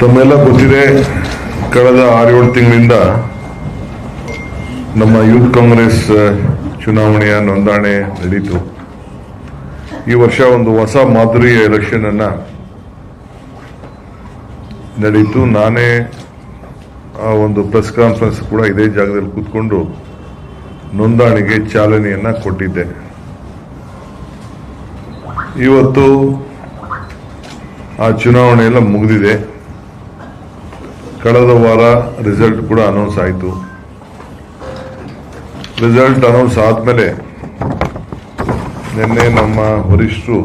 ತಮ್ಮೆಲ್ಲ ಗೊತ್ತಿದೆ, ಕಳೆದ ಆರೇಳು ತಿಂಗಳಿಂದ ನಮ್ಮ ಯೂತ್ ಕಾಂಗ್ರೆಸ್ ಚುನಾವಣೆಯ ನೋಂದಣಿ ನಡೀತು. ಈ ವರ್ಷ ಒಂದು ಹೊಸ ಮಾದರಿಯ ಎಲೆಕ್ಷನ್ ಅನ್ನ ನಡೀತು. ನಾನೇ ಆ ಒಂದು ಪ್ರೆಸ್ ಕಾನ್ಫರೆನ್ಸ್ ಕೂಡ ಇದೇ ಜಾಗದಲ್ಲಿ ಕೂತ್ಕೊಂಡು ನೋಂದಣಿಗೆ ಚಾಲನೆಯನ್ನ ಕೊಟ್ಟಿದ್ದೆ. ಇವತ್ತು ಆ ಚುನಾವಣೆ ಎಲ್ಲ ಮುಗಿದಿದೆ. ಕಳೆದ ವಾರ ರಿಸಲ್ಟ್ ಕೂಡ ಅನೌನ್ಸ್ ಆಯಿತು. ರಿಸಲ್ಟ್ ಅನೌನ್ಸ್ ಆದಮೇಲೆ ನಿನ್ನೆ ನಮ್ಮ ವರಿಷ್ಠರು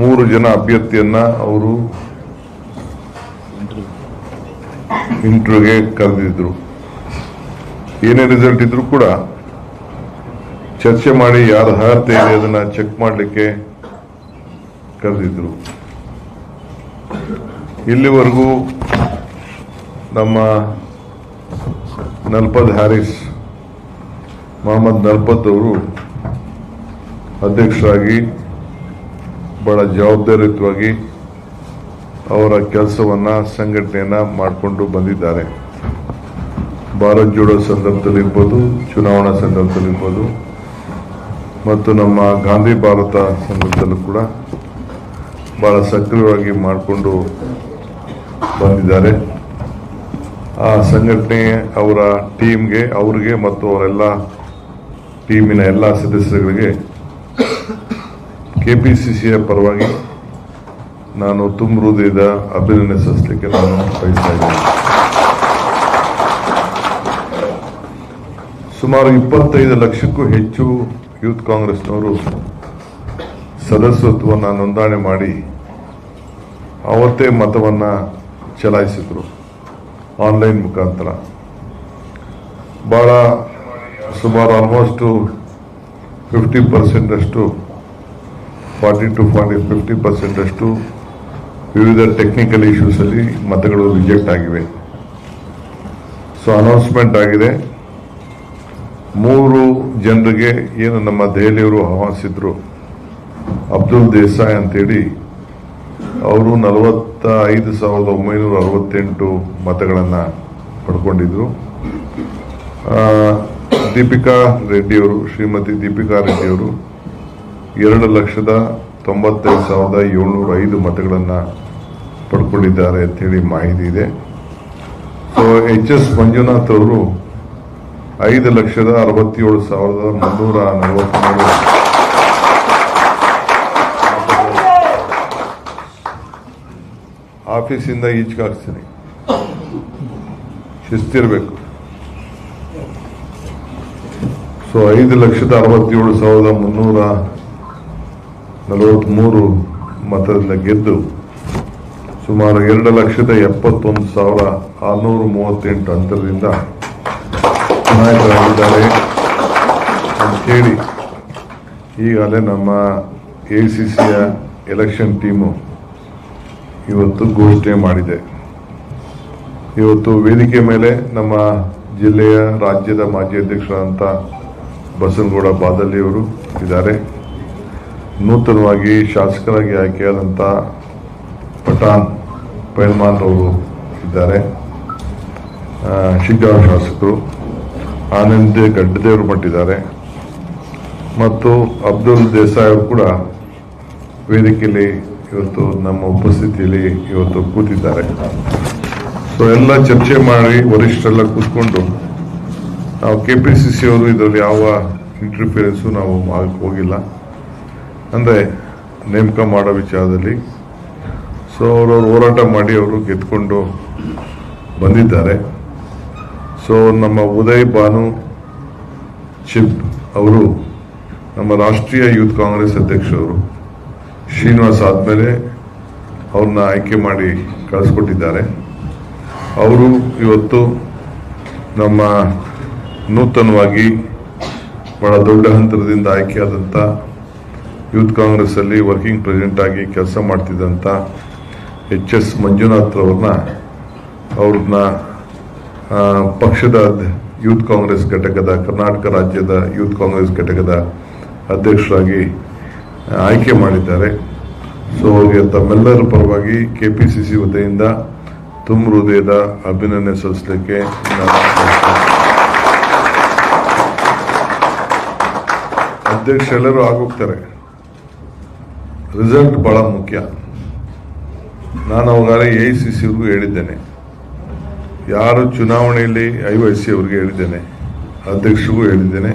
ಮೂರು ಜನ ಅಭ್ಯರ್ಥಿಯನ್ನ ಅವರು ಇಂಟರ್ವ್ಯೂಗೆ ಕರೆದಿದ್ರು. ಏನೇ ರಿಸಲ್ಟ್ ಇದ್ರೂ ಕೂಡ ಚರ್ಚೆ ಮಾಡಿ ಯಾರು ಅರ್ಹತೆ ಇದೆ ಅದನ್ನ ಚೆಕ್ ಮಾಡಲಿಕ್ಕೆ ಕರೆದಿದ್ರು. ಇಲ್ಲಿವರೆಗೂ ನಮ್ಮ ನಲ್ಪದ್ ಹ್ಯಾರಿಸ್, ಮೊಹಮ್ಮದ್ ನಲ್ಪತ್ ಅವರು ಅಧ್ಯಕ್ಷರಾಗಿ ಬಹಳ ಜವಾಬ್ದಾರಿಯುತವಾಗಿ ಅವರ ಕೆಲಸವನ್ನು ಸಂಘಟನೆಯನ್ನು ಮಾಡಿಕೊಂಡು ಬಂದಿದ್ದಾರೆ. ಭಾರತ್ ಜೋಡೋ ಸಂದರ್ಭದಲ್ಲಿರ್ಬೋದು ಚುನಾವಣಾ ಸಂದರ್ಭದಲ್ಲಿರ್ಬೋದು ಮತ್ತು ನಮ್ಮ ಗಾಂಧಿ ಭಾರತ ಸಂದರ್ಭದಲ್ಲೂ ಕೂಡ ಬಹಳ ಸಕ್ರಿಯವಾಗಿ ಮಾಡಿಕೊಂಡು ಬಂದಿದ್ದಾರೆ. ಸಂಘಟನೆ ಅವರ ಟೀಮ್ಗೆ, ಅವ್ರಿಗೆ ಮತ್ತು ಅವರೆಲ್ಲ ಟೀಮಿನ ಎಲ್ಲ ಸದಸ್ಯರುಗಳಿಗೆ ಸಿಯ ಪರವಾಗಿ ನಾನು ತುಂಬ ಹೃದಯದ ಅಭಿನಂದನೆ ಸಲ್ಲಿಸಲಿಕ್ಕೆ ನಾನು ಬಯಸ್ತಾ ಇದ್ದೇನೆ. ಸುಮಾರು ಇಪ್ಪತ್ತೈದು ಲಕ್ಷಕ್ಕೂ ಹೆಚ್ಚು ಯೂತ್ ಕಾಂಗ್ರೆಸ್ನವರು ಸದಸ್ಯತ್ವವನ್ನು ನೋಂದಣಿ ಮಾಡಿ ಅವತ್ತೇ ಮತವನ್ನು ಚಲಾಯಿಸಿದ್ರು. ಆನ್ಲೈನ್ ಮುಖಾಂತರ. ಭಾಳ ಸುಮಾರು ಆಲ್ಮೋಸ್ಟು ಫಿಫ್ಟಿ ಪರ್ಸೆಂಟಷ್ಟು ಫಾರ್ಟಿ ಟು ಫಾರ್ಟಿ ಫಿಫ್ಟಿ ಪರ್ಸೆಂಟಷ್ಟು ವಿವಿಧ ಟೆಕ್ನಿಕಲ್ ಇಶ್ಯೂಸಲ್ಲಿ ಮತಗಳು ರಿಜೆಕ್ಟ್ ಆಗಿವೆ. ಸೊ ಅನೌನ್ಸ್ಮೆಂಟ್ ಆಗಿದೆ. ಮೂರು ಜನರಿಗೆ ಏನು ನಮ್ಮ ದೆಹಲಿಯವರು ಆಹ್ವಾನಿಸಿದ್ರು, ಅಬ್ದುಲ್ ದೇಸಾಯಿ ಅಂತೇಳಿ ಅವರು ನಲವತ್ತ ಐದು ಸಾವಿರದ ಒಂಬೈನೂರ ಅರವತ್ತೆಂಟು ಮತಗಳನ್ನು ಪಡ್ಕೊಂಡಿದ್ರು. ದೀಪಿಕಾ ರೆಡ್ಡಿಯವರು, ಶ್ರೀಮತಿ ದೀಪಿಕಾ ರೆಡ್ಡಿಯವರು ಎರಡು ಲಕ್ಷದ ತೊಂಬತ್ತೈದು ಸಾವಿರದ ಏಳ್ನೂರ ಐದು ಮತಗಳನ್ನು ಪಡ್ಕೊಂಡಿದ್ದಾರೆ ಅಂತೇಳಿ ಮಾಹಿತಿ ಇದೆ. ಸೊ ಎಚ್ ಎಸ್ ಮಂಜುನಾಥ್ ಅವರು ಐದು ಲಕ್ಷದ ಅರವತ್ತೇಳು ಸಾವಿರದ ಮುನ್ನೂರ ನಲವತ್ಮೂರು ಆಫೀಸಿಂದ ಈಚೆಗೆ ಹಾಕ್ತೀನಿ ಶಿಸ್ತಿರ್ಬೇಕು. ಸೊ ಐದು ಲಕ್ಷದ ಅರವತ್ತೇಳು ಸಾವಿರದ ಮುನ್ನೂರ ನಲವತ್ಮೂರು ಮತದಿಂದ ಗೆದ್ದು ಸುಮಾರು ಎರಡು ಲಕ್ಷದ ಎಪ್ಪತ್ತೊಂದು ಸಾವಿರ ಆರುನೂರ ಮೂವತ್ತೆಂಟು ಅಂತರದಿಂದ ನಾಯಕರಾಗಿದ್ದಾರೆ ಅಂತೇಳಿ ಈಗಾಗಲೇ ನಮ್ಮ ಎ ಸಿ ಸಿಯ ಎಲೆಕ್ಷನ್ ಟೀಮು ಇವತ್ತು ಘೋಷಣೆ ಮಾಡಿದೆ. ಇವತ್ತು ವೇದಿಕೆ ಮೇಲೆ ನಮ್ಮ ಜಿಲ್ಲೆಯ ರಾಜ್ಯದ ಮಾಜಿ ಅಧ್ಯಕ್ಷರಾದಂಥ ಬಸನಗೌಡ ಅವರು ಇದ್ದಾರೆ. ನೂತನವಾಗಿ ಶಾಸಕರಾಗಿ ಆಯ್ಕೆಯಾದಂಥ ಪಠಾನ್ ಪೈಲ್ಮಾನ್ ಅವರು ಇದ್ದಾರೆ. ಶಿಗ್ಗಾಂ ಶಾಸಕರು ಆನಂದ್ ಗಡ್ಡದೇವರು ಪಟ್ಟಿದ್ದಾರೆ ಮತ್ತು ಅಬ್ದುಲ್ ದೇಸಾಯ್ ಅವರು ಕೂಡ ವೇದಿಕೆಯಲ್ಲಿ ಇವತ್ತು ನಮ್ಮ ಉಪಸ್ಥಿತಿಯಲ್ಲಿ ಇವತ್ತು ಕೂತಿದ್ದಾರೆ. ಸೊ ಎಲ್ಲ ಚರ್ಚೆ ಮಾಡಿ ವರಿಷ್ಠರೆಲ್ಲ ಕೂತ್ಕೊಂಡು ನಾವು ಕೆ ಪಿ ಸಿ ಸಿ ಅವರು ಇದರಲ್ಲಿ ಯಾವ ಇಂಟರ್ಫಿಯರೆನ್ಸು ನಾವು ಹೋಗಿಲ್ಲ. ಅಂದರೆ ನೇಮಕ ಮಾಡೋ ವಿಚಾರದಲ್ಲಿ. ಸೊ ಅವರವ್ರು ಹೋರಾಟ ಮಾಡಿ ಅವರು ಗೆದ್ಕೊಂಡು ಬಂದಿದ್ದಾರೆ. ಸೊ ನಮ್ಮ ಉದಯ್ ಭಾನು ಚಿಪ್ ಅವರು ನಮ್ಮ ರಾಷ್ಟ್ರೀಯ ಯೂತ್ ಕಾಂಗ್ರೆಸ್ ಅಧ್ಯಕ್ಷರು. ಶ್ರೀನಿವಾಸ್ ಆದಮೇಲೆ ಅವ್ರನ್ನ ಆಯ್ಕೆ ಮಾಡಿ ಕಳಿಸ್ಕೊಟ್ಟಿದ್ದಾರೆ. ಅವರು ಇವತ್ತು ನಮ್ಮ ನೂತನವಾಗಿ ಬಹಳ ದೊಡ್ಡ ಹಂತದಿಂದ ಆಯ್ಕೆಯಾದಂಥ ಯೂತ್ ಕಾಂಗ್ರೆಸ್ ಅಲ್ಲಿ ವರ್ಕಿಂಗ್ ಪ್ರೆಸಿಡೆಂಟ್ ಆಗಿ ಕೆಲಸ ಮಾಡ್ತಿದ್ದಂಥ ಎಚ್ ಎಸ್ ಮಂಜುನಾಥ್ ಅವ್ರನ್ನ ಅವ್ರನ್ನ ಪಕ್ಷದ ಯೂತ್ ಕಾಂಗ್ರೆಸ್ ಘಟಕದ ಕರ್ನಾಟಕ ರಾಜ್ಯದ ಯೂತ್ ಕಾಂಗ್ರೆಸ್ ಘಟಕದ ಅಧ್ಯಕ್ಷರಾಗಿ ಆಯ್ಕೆ ಮಾಡಿದ್ದಾರೆ. ಸೊ ಅವರಿಗೆ ತಮ್ಮೆಲ್ಲರ ಪರವಾಗಿ ಕೆ ಪಿ ಸಿ ಸಿ ವತಿಯಿಂದ ತುಂಬ ಹೃದಯದ ಅಭಿನಂದನೆ ಸಲ್ಲಿಸಲಿಕ್ಕೆ ಅಧ್ಯಕ್ಷ, ಎಲ್ಲರೂ ಆಗೋಗ್ತಾರೆ. ರಿಸಲ್ಟ್ ಬಹಳ ಮುಖ್ಯ. ನಾನು ಅವಾಗ ಎ ಐ ಸಿ ಸಿವ್ರಿಗೂ ಹೇಳಿದ್ದೇನೆ. ಯಾರು ಚುನಾವಣೆಯಲ್ಲಿ ಐ ವೈ ಸಿ ಅವ್ರಿಗೆ ಹೇಳಿದ್ದೇನೆ. ಅಧ್ಯಕ್ಷರಿಗೂ ಹೇಳಿದ್ದೇನೆ.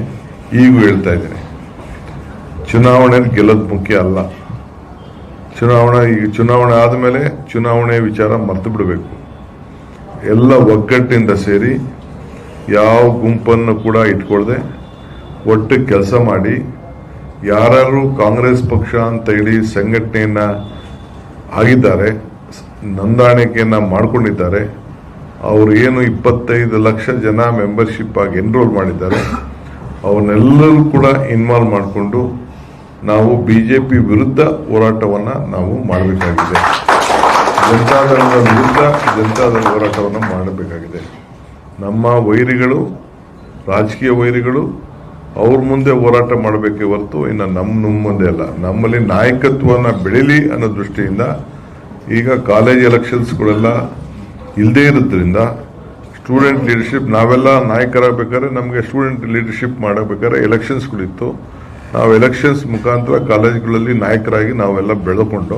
ಈಗೂ ಹೇಳ್ತಾ ಇದ್ದೇನೆ. ಚುನಾವಣೆಯಲ್ಲಿ ಗೆಲ್ಲೋದು ಮುಖ್ಯ ಅಲ್ಲ. ಚುನಾವಣೆ ಈಗ ಚುನಾವಣೆ ಆದಮೇಲೆ ಚುನಾವಣೆ ವಿಚಾರ ಮರ್ತು ಬಿಡಬೇಕು. ಎಲ್ಲ ಒಗ್ಗಟ್ಟಿನಿಂದ ಸೇರಿ ಯಾವ ಗುಂಪನ್ನು ಕೂಡ ಇಟ್ಕೊಳ್ಳದೆ ಒಟ್ಟು ಕೆಲಸ ಮಾಡಿ ಯಾರು ಕಾಂಗ್ರೆಸ್ ಪಕ್ಷ ಅಂತ ಹೇಳಿ ಸಂಘಟನೆಯನ್ನು ಆಗಿದ್ದಾರೆ, ನೋಂದಾಣಿಕೆಯನ್ನ ಮಾಡ್ಕೊಂಡಿದ್ದಾರೆ ಅವರು ಏನು ಇಪ್ಪತ್ತೈದು ಲಕ್ಷ ಜನ ಮೆಂಬರ್ಶಿಪ್ ಆಗಿ ಎನ್ರೋಲ್ ಮಾಡಿದ್ದಾರೆ, ಅವನ್ನೆಲ್ಲರೂ ಕೂಡ ಇನ್ವಾಲ್ವ್ ಮಾಡಿಕೊಂಡು ನಾವು ಬಿಜೆಪಿ ವಿರುದ್ಧ ಹೋರಾಟವನ್ನ ನಾವು ಮಾಡಬೇಕಾಗಿದೆ. ಜನತಾದಳದ ವಿರುದ್ಧ ಜನತಾದಳ ಹೋರಾಟವನ್ನು ಮಾಡಬೇಕಾಗಿದೆ. ನಮ್ಮ ವೈರಿಗಳು, ರಾಜಕೀಯ ವೈರಿಗಳು, ಅವ್ರ ಮುಂದೆ ಹೋರಾಟ ಮಾಡಬೇಕೇ ಹೊರತು ಇನ್ನು ನಮ್ಮ ನಮ್ಮ ಮುಂದೆ ಅಲ್ಲ. ನಮ್ಮಲ್ಲಿ ನಾಯಕತ್ವವನ್ನು ಬೆಳೀಲಿ ಅನ್ನೋ ದೃಷ್ಟಿಯಿಂದ ಈಗ ಕಾಲೇಜ್ ಎಲೆಕ್ಷನ್ಸ್ಗಳೆಲ್ಲ ಇಲ್ಲದೇ ಇರೋದ್ರಿಂದ ಸ್ಟೂಡೆಂಟ್ ಲೀಡರ್ಶಿಪ್ ನಾವೆಲ್ಲ ನಾಯಕರಾಗಬೇಕಾದ್ರೆ ನಮಗೆ ಸ್ಟೂಡೆಂಟ್ ಲೀಡರ್ಶಿಪ್ ಮಾಡಬೇಕಾದ್ರೆ ಎಲೆಕ್ಷನ್ಸ್ಗಳಿತ್ತು ನಾವು ಎಲೆಕ್ಷನ್ಸ್ ಮುಖಾಂತರ ಕಾಲೇಜ್ಗಳಲ್ಲಿ ನಾಯಕರಾಗಿ ನಾವೆಲ್ಲ ಬೆಳೆದುಕೊಂಡು,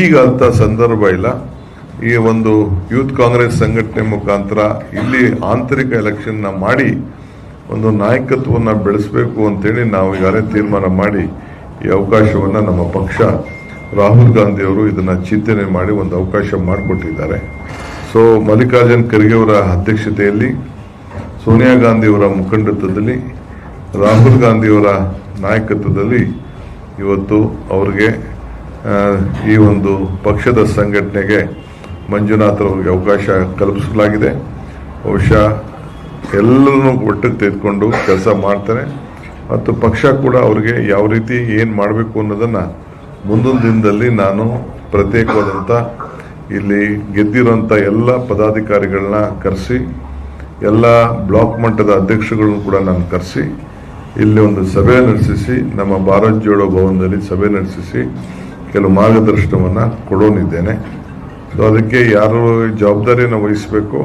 ಈಗ ಅಂತ ಸಂದರ್ಭ ಇಲ್ಲ. ಈ ಒಂದು ಯೂತ್ ಕಾಂಗ್ರೆಸ್ ಸಂಘಟನೆ ಮುಖಾಂತರ ಇಲ್ಲಿ ಆಂತರಿಕ ಎಲೆಕ್ಷನ್ನ ಮಾಡಿ ಒಂದು ನಾಯಕತ್ವವನ್ನು ಬೆಳೆಸಬೇಕು ಅಂತೇಳಿ ನಾವು ಈಗಾಗಲೇ ತೀರ್ಮಾನ ಮಾಡಿ ಈ ಅವಕಾಶವನ್ನು ನಮ್ಮ ಪಕ್ಷ ರಾಹುಲ್ ಗಾಂಧಿಯವರು ಇದನ್ನು ಚಿಂತನೆ ಮಾಡಿ ಒಂದು ಅವಕಾಶ ಮಾಡಿಕೊಟ್ಟಿದ್ದಾರೆ. ಸೊ ಮಲ್ಲಿಕಾರ್ಜುನ್ ಖರ್ಗೆ ಅವರ ಅಧ್ಯಕ್ಷತೆಯಲ್ಲಿ, ಸೋನಿಯಾ ಗಾಂಧಿಯವರ ಮುಖಂಡತ್ವದಲ್ಲಿ, ರಾಹುಲ್ ಗಾಂಧಿ ಅವರ ನಾಯಕತ್ವದಲ್ಲಿ ಇವತ್ತು ಅವರಿಗೆ ಈ ಒಂದು ಪಕ್ಷದ ಸಂಘಟನೆಗೆ ಮಂಜುನಾಥ್ ಅವರಿಗೆ ಅವಕಾಶ ಕಲ್ಪಿಸಲಾಗಿದೆ. ಬಹುಶಃ ಎಲ್ಲರೂ ಒಟ್ಟಿಗೆ ತೆಗೆದುಕೊಂಡು ಕೆಲಸ ಮಾಡ್ತಾರೆ. ಮತ್ತು ಪಕ್ಷ ಕೂಡ ಅವರಿಗೆ ಯಾವ ರೀತಿ ಏನು ಮಾಡಬೇಕು ಅನ್ನೋದನ್ನು ಮುಂದಿನ ದಿನದಲ್ಲಿ ನಾನು ಪ್ರತ್ಯೇಕವಾದಂಥ ಇಲ್ಲಿ ಗೆದ್ದಿರುವಂಥ ಎಲ್ಲ ಪದಾಧಿಕಾರಿಗಳನ್ನ ಕರೆಸಿ, ಎಲ್ಲ ಬ್ಲಾಕ್ ಮಟ್ಟದ ಅಧ್ಯಕ್ಷಗಳನ್ನು ಕೂಡ ನಾನು ಕರೆಸಿ ಇಲ್ಲಿ ಒಂದು ಸಭೆ ನಡೆಸಿಸಿ, ನಮ್ಮ ಭಾರತ್ ಜೋಡೋ ಭವನದಲ್ಲಿ ಸಭೆ ನಡೆಸಿಸಿ ಕೆಲವು ಮಾರ್ಗದರ್ಶನವನ್ನು ಕೊಡೋನಿದ್ದೇನೆ. ಸೊ ಅದಕ್ಕೆ ಯಾರು ಜವಾಬ್ದಾರಿಯನ್ನು ವಹಿಸಬೇಕು?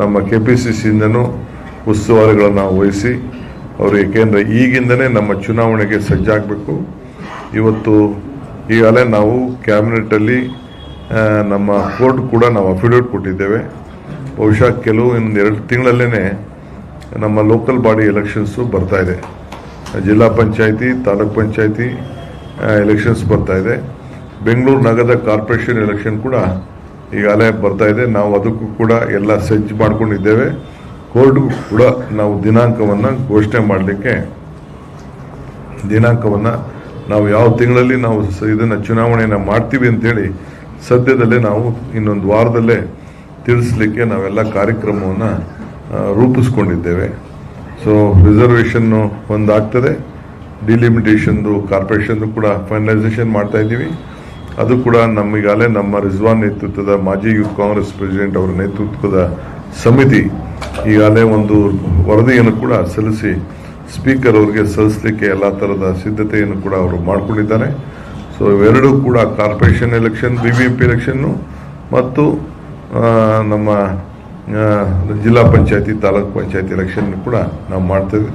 ನಮ್ಮ ಕೆ ಪಿ ಸಿ ಸಿಯಿಂದನೂ ಉಸ್ತುವಾರಿಗಳನ್ನು ವಹಿಸಿ, ಅವರು ಏಕೆಂದರೆ ಈಗಿಂದನೇ ನಮ್ಮ ಚುನಾವಣೆಗೆ ಸಜ್ಜಾಗಬೇಕು. ಇವತ್ತು ಈಗಾಗಲೇ ನಾವು ಕ್ಯಾಬಿನೆಟಲ್ಲಿ ನಮ್ಮ ಕೋರ್ಟ್ ಕೂಡ ನಾವು ಅಫಿಡೇವಿಟ್ ಕೊಟ್ಟಿದ್ದೇವೆ. ಬಹುಶಃ ಕೆಲವು ಇನ್ನು ಎರಡು ತಿಂಗಳಲ್ಲೇ ನಮ್ಮ ಲೋಕಲ್ ಬಾಡಿ ಎಲೆಕ್ಷನ್ಸು ಬರ್ತಾ ಇದೆ. ಜಿಲ್ಲಾ ಪಂಚಾಯಿತಿ, ತಾಲೂಕ್ ಪಂಚಾಯಿತಿ ಎಲೆಕ್ಷನ್ಸ್ ಬರ್ತಾ ಇದೆ. ಬೆಂಗಳೂರು ನಗರದ ಕಾರ್ಪೊರೇಷನ್ ಎಲೆಕ್ಷನ್ ಕೂಡ ಈಗಾಗಲೇ ಬರ್ತಾ ಇದೆ. ನಾವು ಅದಕ್ಕೂ ಕೂಡ ಎಲ್ಲ ಸಜ್ಜು ಮಾಡ್ಕೊಂಡಿದ್ದೇವೆ. ಕೋರ್ಟ್ಗೂ ಕೂಡ ನಾವು ದಿನಾಂಕವನ್ನು ಘೋಷಣೆ ಮಾಡಲಿಕ್ಕೆ ದಿನಾಂಕವನ್ನು ನಾವು ಯಾವ ತಿಂಗಳಲ್ಲಿ ನಾವು ಇದನ್ನು ಚುನಾವಣೆಯನ್ನು ಮಾಡ್ತೀವಿ ಅಂತೇಳಿ ಸದ್ಯದಲ್ಲೇ ನಾವು ಇನ್ನೊಂದು ವಾರದಲ್ಲೇ ತಿಳಿಸ್ಲಿಕ್ಕೆ ನಾವೆಲ್ಲ ಕಾರ್ಯಕ್ರಮವನ್ನು ರೂಪಿಸ್ಕೊಂಡಿದ್ದೇವೆ. So reservation ಒಂದಾಗ್ತದೆ. ಡಿಲಿಮಿಟೇಷನ್ದು ಕಾರ್ಪೊರೇಷನ್ದು ಕೂಡ ಫೈನಲೈಸೇಷನ್ ಮಾಡ್ತಾ ಇದ್ದೀವಿ. ಅದು ಕೂಡ ನಮಗಾಲೇ ನಮ್ಮ ರಿಜ್ವಾನ್ ನೇತೃತ್ವದ ಮಾಜಿ ಯೂತ್ ಕಾಂಗ್ರೆಸ್ ಪ್ರೆಸಿಡೆಂಟ್ ಅವರ ನೇತೃತ್ವದ ಸಮಿತಿ ಈಗಾಗಲೇ ಒಂದು ವರದಿಯನ್ನು ಕೂಡ ಸಲ್ಲಿಸಿ ಸ್ಪೀಕರ್ ಅವರಿಗೆ ಸಲ್ಲಿಸಲಿಕ್ಕೆ ಎಲ್ಲ ಥರದ ಸಿದ್ಧತೆಯನ್ನು ಕೂಡ ಅವರು ಮಾಡಿಕೊಂಡಿದ್ದಾರೆ. ಸೊ ಇವೆರಡೂ ಕೂಡ corporation election B B P election ಮತ್ತು ನಮ್ಮ ಜಿಲ್ಲಾ ಪಂಚಾಯತಿ, ತಾಲೂಕ್ ಪಂಚಾಯತಿ ಎಲೆಕ್ಷನ್ ಕೂಡ ನಾವು ಮಾಡ್ತೇವೆ.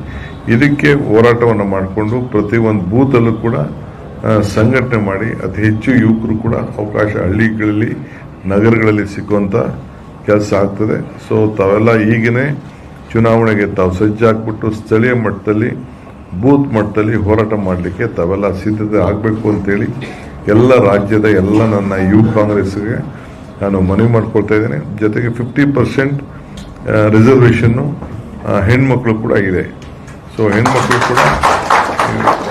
ಇದಕ್ಕೆ ಹೋರಾಟವನ್ನು ಮಾಡಿಕೊಂಡು ಪ್ರತಿ ಒಂದು ಬೂತಲ್ಲೂ ಕೂಡ ಸಂಘಟನೆ ಮಾಡಿ ಅತಿ ಹೆಚ್ಚು ಯುವಕರು ಕೂಡ ಅವಕಾಶ ಹಳ್ಳಿಗಳಲ್ಲಿ, ನಗರಗಳಲ್ಲಿ ಸಿಕ್ಕುವಂಥ ಕೆಲಸ ಆಗ್ತದೆ. ಸೊ ತಾವೆಲ್ಲ ಈಗಿನೇ ಚುನಾವಣೆಗೆ ತಾವು ಸಜ್ಜಾಗ್ಬಿಟ್ಟು ಸ್ಥಳೀಯ ಮಟ್ಟದಲ್ಲಿ, ಬೂತ್ ಮಟ್ಟದಲ್ಲಿ ಹೋರಾಟ ಮಾಡಲಿಕ್ಕೆ ತಾವೆಲ್ಲ ಸಿದ್ಧತೆ ಆಗಬೇಕು ಅಂತೇಳಿ ಎಲ್ಲ ರಾಜ್ಯದ ಎಲ್ಲ ನನ್ನ ಯುವ ಕಾಂಗ್ರೆಸ್ಗೆ ನಾನು ಮನವಿ ಮಾಡ್ಕೊಳ್ತಾ ಇದ್ದೇನೆ. ಜೊತೆಗೆ ಫಿಫ್ಟಿ ಪರ್ಸೆಂಟ್ ರಿಸರ್ವೇಷನ್ನು ಹೆಣ್ಮಕ್ಳು ಕೂಡ ಇದೆ. ಸೊ ಹೆಣ್ಮಕ್ಳು ಕೂಡ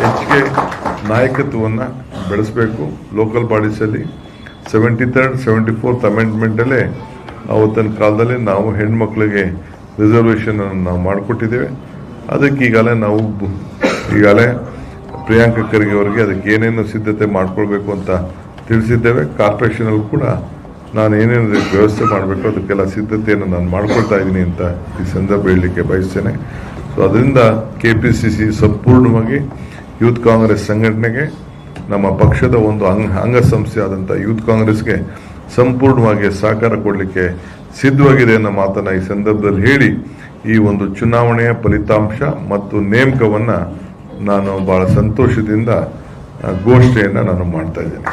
ಹೆಚ್ಚಿಗೆ ನಾಯಕತ್ವವನ್ನು ಬೆಳೆಸಬೇಕು. ಲೋಕಲ್ ಬಾಡೀಸಲ್ಲಿ ಸೆವೆಂಟಿ ತರ್ಡ್ ಸೆವೆಂಟಿ ಫೋರ್ತ್ ಅಮೆಂಡ್ಮೆಂಟಲ್ಲೇ ಆವತ್ತಿನ ಕಾಲದಲ್ಲಿ ನಾವು ಹೆಣ್ಮಕ್ಳಿಗೆ ರಿಸರ್ವೇಷನ್ ನಾವು ಮಾಡಿಕೊಟ್ಟಿದ್ದೇವೆ. ಅದಕ್ಕೆ ಈಗಾಗಲೇ ನಾವು ಈಗಾಗಲೇ ಪ್ರಿಯಾಂಕ ಖರ್ಗೆ ಅವರಿಗೆ ಅದಕ್ಕೆ ಏನೇನು ಸಿದ್ಧತೆ ಮಾಡಿಕೊಳ್ಬೇಕು ಅಂತ ತಿಳಿಸಿದ್ದೇವೆ. ಕಾರ್ಪೊರೇಷನಲ್ಲಿ ಕೂಡ ನಾನು ಏನೇನು ವ್ಯವಸ್ಥೆ ಮಾಡಬೇಕು, ಅದಕ್ಕೆಲ್ಲ ಸಿದ್ಧತೆಯನ್ನು ನಾನು ಮಾಡ್ಕೊಳ್ತಾ ಇದ್ದೀನಿ ಅಂತ ಈ ಸಂದರ್ಭ ಹೇಳಲಿಕ್ಕೆ ಬಯಸ್ತೇನೆ. ಸೊ ಅದರಿಂದ ಕೆ ಪಿ ಸಿ ಸಿ ಸಂಪೂರ್ಣವಾಗಿ ಯೂತ್ ಕಾಂಗ್ರೆಸ್ ಸಂಘಟನೆಗೆ, ನಮ್ಮ ಪಕ್ಷದ ಒಂದು ಅಂಗ, ಅಂಗಸಂಸ್ಥೆ ಆದಂಥ ಯೂತ್ ಕಾಂಗ್ರೆಸ್ಗೆ ಸಂಪೂರ್ಣವಾಗಿ ಸಹಕಾರ ಕೊಡಲಿಕ್ಕೆ ಸಿದ್ಧವಾಗಿದೆ ಅನ್ನೋ ಮಾತನ್ನು ಈ ಸಂದರ್ಭದಲ್ಲಿ ಹೇಳಿ, ಈ ಒಂದು ಚುನಾವಣೆಯ ಫಲಿತಾಂಶ ಮತ್ತು ನೇಮಕವನ್ನು ನಾನು ಬಹಳ ಸಂತೋಷದಿಂದ ಘೋಷಣೆಯನ್ನು ನಾನು ಮಾಡ್ತಾ ಇದ್ದೇನೆ.